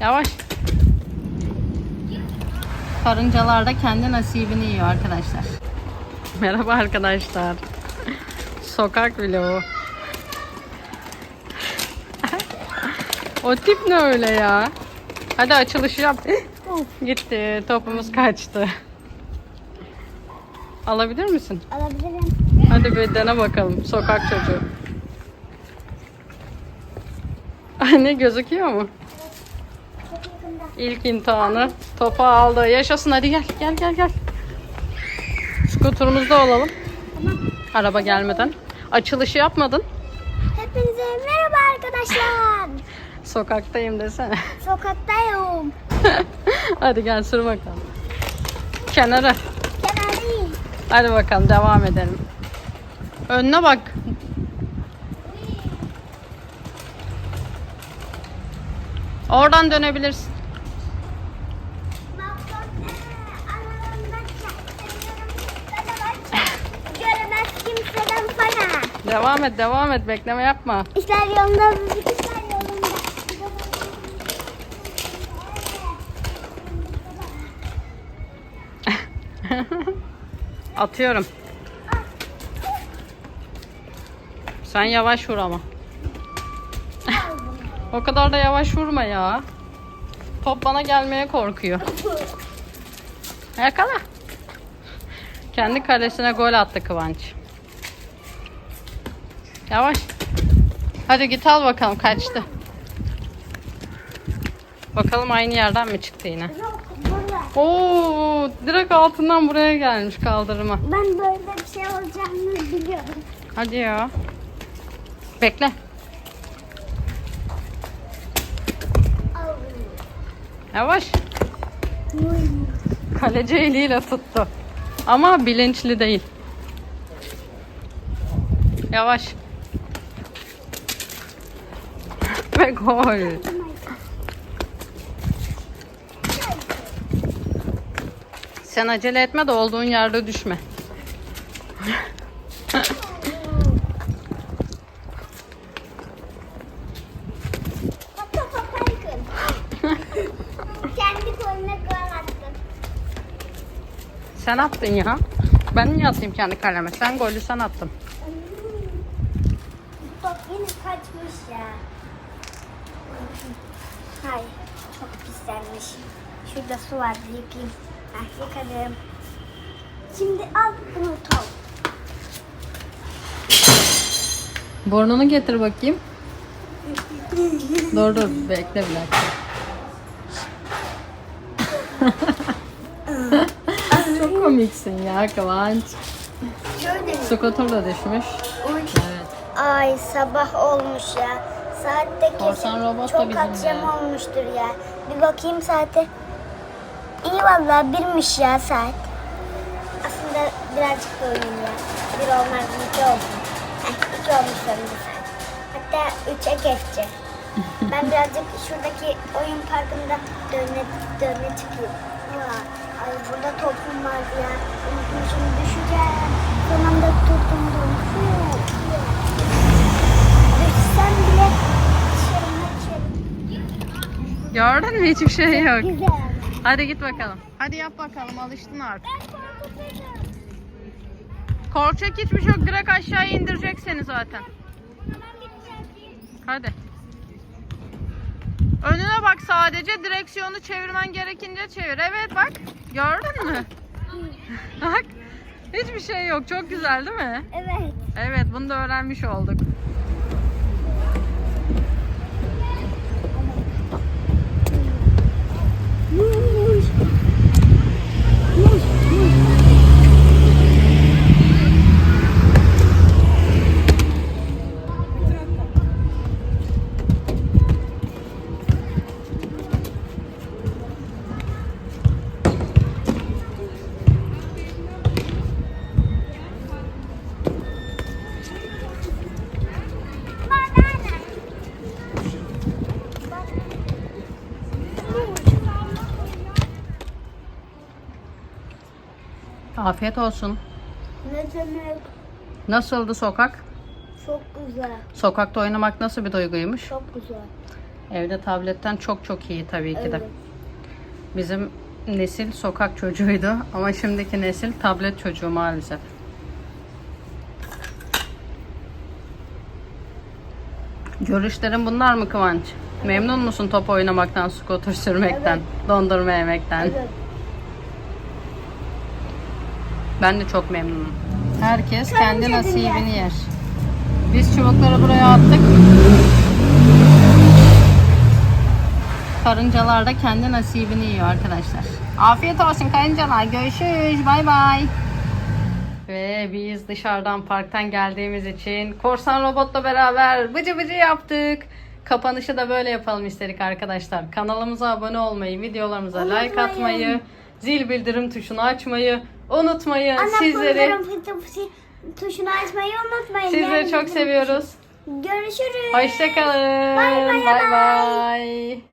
Yavaş. Karıncalar da kendi nasibini yiyor arkadaşlar. Merhaba arkadaşlar. Sokak vlogu. o tip ne öyle ya? Hadi açılışı yap. Gitti. Topumuz kaçtı. Alabilir misin? Alabilirim. Hadi bir dene bakalım. Sokak çocuğu. Anne gözüküyor mu? İlk imtihanı. Topu aldı. Yaşasın hadi gel. Gel gel gel. Skuturumuzda olalım. Tamam. Araba gelmeden. Açılışı yapmadın. Hepinize merhaba arkadaşlar. Sokaktayım desene. Sokaktayım. hadi gel sür bakalım. Kenara. Kenardayım. Hadi bakalım devam edelim. Önüne bak. Oradan dönebilirsin. Devam et, devam et. Bekleme yapma. İşler yolunda, işler yolunda. Atıyorum. Sen yavaş vur ama. O kadar da yavaş vurma ya. Top bana gelmeye korkuyor. Yakala. Kendi kalesine gol attı Kıvanç. Yavaş. Hadi git al bakalım kaçtı. Bakalım aynı yerden mi çıktı yine? Oo, direkt altından buraya gelmiş kaldırıma. Ben böyle bir şey olacağını biliyorum. Hadi ya. Bekle. Yavaş. Kaleci eliyle tuttu. Ama bilinçli değil. Yavaş. Ve gol. Sen acele etme de olduğun yerde düşme. Papa papaykın. Kendi koluna gol attın. Sen attın ya. Ben niye atayım kendi kaleme? Sen golü sen attın. Bak yine kaçmış ya. Hayır, çok pislenmiş. Şurada su vardı, yıkayayım. Heh, yıkadım. Şimdi al bunu top. Burnunu getir bakayım. dur dur bekle bir dakika. Komiksin ya Kıvanç. Şöyle da düşmüş. Uy. Evet. Ay sabah olmuş ya. Saatte Korsan kesin robot da çok bizim akşam ya. olmuştur ya. Bir bakayım saate. İyi vallahi birmiş ya saat. Aslında birazcık da oyun ya. Bir olmaz iki olsun. Heh, iki olmuş sonunda saat. Hatta üçe geçecek. ben birazcık şuradaki oyun parkında dönme, dönme çıkayım. Vay, Ay burada topum vardı ya. Unutmuşum düşeceğim. Son anda tutundum. Fu. Düşsem bile. Gördün mü hiçbir şey yok. Güzel. Hadi git bakalım. Hadi yap bakalım alıştın artık. Korkacak hiçbir şey yok. Direkt aşağıya indirecek seni zaten. Hadi. Önüne bak sadece direksiyonu çevirmen gerekince çevir. Evet bak. Gördün mü? bak. Hiçbir şey yok. Çok güzel değil mi? Evet. Evet bunu da öğrenmiş olduk. Afiyet olsun. Ne demek? Nasıldı sokak? Çok güzel. Sokakta oynamak nasıl bir duyguymuş? Çok güzel. Evde tabletten çok çok iyi tabii ki de. Evet. Bizim nesil sokak çocuğuydu ama şimdiki nesil tablet çocuğu maalesef. Görüşlerin bunlar mı Kıvanç? Memnun musun top oynamaktan, scooter sürmekten, dondurma yemekten? Evet. Ben de çok memnunum. Herkes kendi nasibini yer. Biz çubukları buraya attık. Karıncalar da kendi nasibini yiyor arkadaşlar. Afiyet olsun karıncalar. Görüşürüz. Bay bay. Ve biz dışarıdan parktan geldiğimiz için korsan robotla beraber bıcı bıcı yaptık. Kapanışı da böyle yapalım istedik arkadaşlar. Kanalımıza abone olmayı, videolarımıza like atmayı, zil bildirim tuşunu açmayı unutmayın. Ana Sizleri tuşunu açmayı unutmayın. sizleri çok seviyoruz. Görüşürüz. Hoşçakalın. Bay bay. Bay bay.